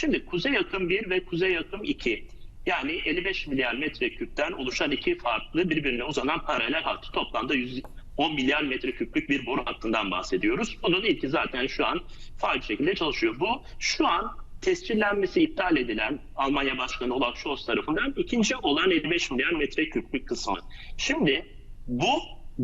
Şimdi Kuzey Akım 1 ve Kuzey Akım 2 yani 55 milyar metreküpten oluşan iki farklı birbirine uzanan paralel hat. Toplamda 110 milyar metreküplük bir boru hattından bahsediyoruz. Bunun ilki zaten şu an faal şekilde çalışıyor. Bu şu an tescillenmesi iptal edilen Almanya Başkanı Olaf Scholz tarafından ikinci olan 55 milyar metreküplük kısmı. Şimdi bu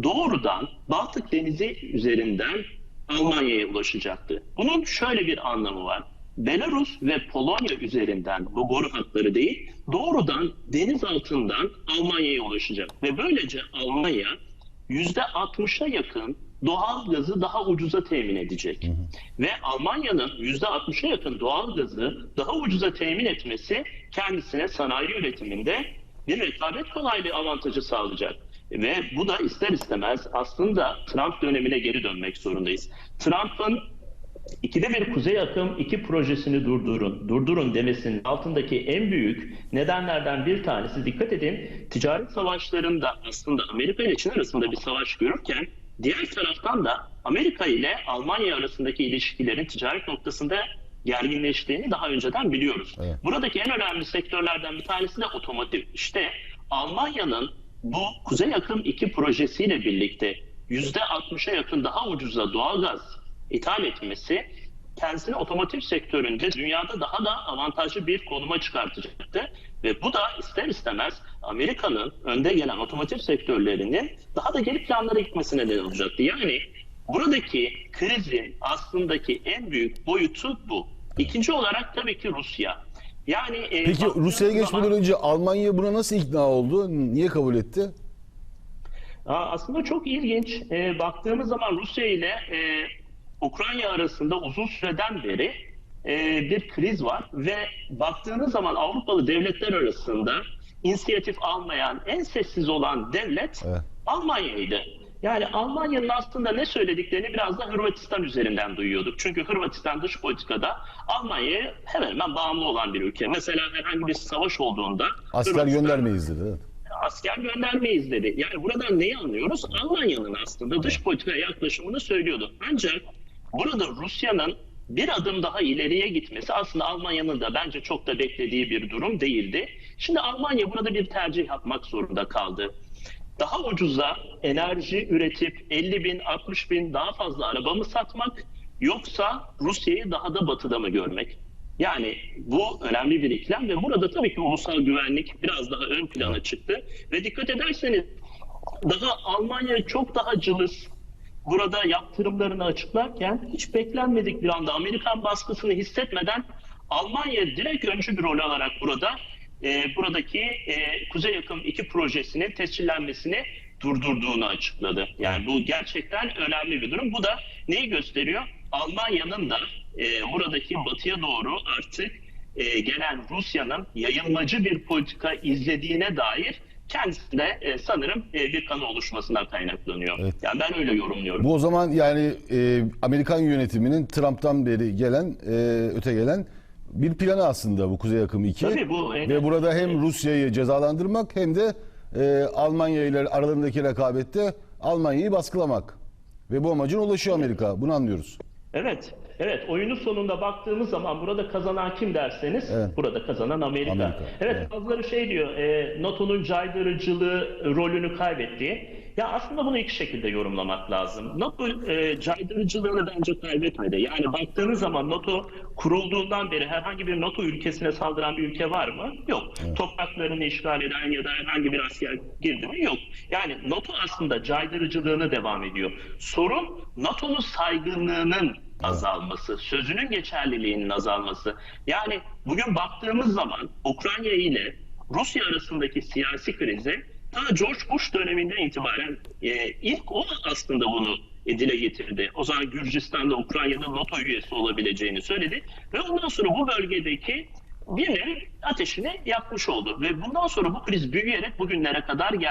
doğrudan Baltık Denizi üzerinden Almanya'ya ulaşacaktı. Bunun şöyle bir anlamı var. Belarus ve Polonya üzerinden bu boru hatları değil, doğrudan deniz altından Almanya'ya ulaşacak. Ve böylece Almanya %60'a yakın doğal gazı daha ucuza temin edecek. Ve Almanya'nın %60'a yakın doğal gazı daha ucuza temin etmesi kendisine sanayi üretiminde bir rekabet kolaylığı avantajı sağlayacak. Ve bu da ister istemez aslında Trump dönemine geri dönmek zorundayız. Trump'ın İkide bir Kuzey Akım 2 projesini durdurun, durdurun demesinin altındaki en büyük nedenlerden bir tanesi dikkat edin ticaret savaşlarında aslında Amerika ile Çin arasında bir savaş görürken diğer taraftan da Amerika ile Almanya arasındaki ilişkilerin ticaret noktasında gerginleştiğini daha önceden biliyoruz. Evet. Buradaki en önemli sektörlerden bir tanesi de otomotiv. İşte Almanya'nın bu Kuzey Akım 2 projesiyle birlikte %60'a yakın daha ucuza doğalgaz ithal etmesi kendisini otomotiv sektöründe dünyada daha da avantajlı bir konuma çıkartacaktı. Ve bu da ister istemez Amerika'nın önde gelen otomotiv sektörlerinin daha da geri planlara gitmesine neden olacaktı. Yani buradaki krizin aslındaki en büyük boyutu bu. İkinci olarak tabii ki Rusya. Yani e, Peki Rusya'ya geçmeden zaman- önce Almanya buna nasıl ikna oldu? Niye kabul etti? Aslında çok ilginç. Ee, baktığımız zaman Rusya ile e, Ukrayna arasında uzun süreden beri e, bir kriz var ve baktığınız zaman Avrupalı devletler arasında inisiyatif almayan, en sessiz olan devlet Evet. Almanya'ydı. Yani Almanya'nın aslında ne söylediklerini biraz da Hırvatistan üzerinden duyuyorduk. Çünkü Hırvatistan dış politikada Almanya'ya hemen hemen bağımlı olan bir ülke. Mesela herhangi bir savaş olduğunda Asker göndermeyiz dedi. Evet. asker göndermeyiz dedi. Yani buradan neyi anlıyoruz? Almanya'nın aslında dış politikaya yaklaşımını söylüyordu. Ancak burada Rusya'nın bir adım daha ileriye gitmesi aslında Almanya'nın da bence çok da beklediği bir durum değildi. Şimdi Almanya burada bir tercih yapmak zorunda kaldı. Daha ucuza enerji üretip 50 bin, 60 bin daha fazla araba mı satmak yoksa Rusya'yı daha da batıda mı görmek? Yani bu önemli bir ikilem ve burada tabii ki ulusal güvenlik biraz daha ön plana çıktı. Ve dikkat ederseniz daha Almanya çok daha cılız burada yaptırımlarını açıklarken hiç beklenmedik bir anda Amerikan baskısını hissetmeden Almanya direkt öncü bir rol alarak burada e, buradaki e, Kuzey Yakın 2 projesinin tescillenmesini durdurduğunu açıkladı. Yani bu gerçekten önemli bir durum. Bu da neyi gösteriyor? Almanya'nın da e, buradaki batıya doğru artık e, gelen Rusya'nın yayılmacı bir politika izlediğine dair kendisinde e, sanırım e, bir kanı oluşmasından kaynaklanıyor. Evet. Yani ben öyle yorumluyorum. Bu o zaman yani e, Amerikan yönetiminin Trump'tan beri gelen, e, öte gelen bir planı aslında bu Kuzey Akım 2. Tabii bu, evet. Ve burada hem Rusya'yı cezalandırmak hem de e, Almanya ile aralarındaki rekabette Almanya'yı baskılamak. Ve bu amacına ulaşıyor Amerika. Bunu anlıyoruz. Evet, evet. Oyunun sonunda baktığımız zaman burada kazanan kim derseniz, Evet. burada kazanan Amerika. Amerika, Evet, evet. bazıları şey diyor, e, NATO'nun caydırıcılığı rolünü kaybetti. Ya aslında bunu iki şekilde yorumlamak lazım. NATO e, caydırıcılığını bence kaybetmedi. Yani baktığınız zaman NATO kurulduğundan beri herhangi bir NATO ülkesine saldıran bir ülke var mı? Yok. Topraklarını işgal eden ya da herhangi bir asker girdi mi? Yok. Yani NATO aslında caydırıcılığını devam ediyor. Sorun NATO'nun saygınlığının azalması, sözünün geçerliliğinin azalması. Yani bugün baktığımız zaman Ukrayna ile Rusya arasındaki siyasi krize ta George Bush döneminden itibaren e, ilk o aslında bunu dile getirdi. O zaman Gürcistan'da Ukrayna'nın NATO üyesi olabileceğini söyledi ve ondan sonra bu bölgedeki bir ateşini yakmış oldu ve bundan sonra bu kriz büyüyerek bugünlere kadar geldi.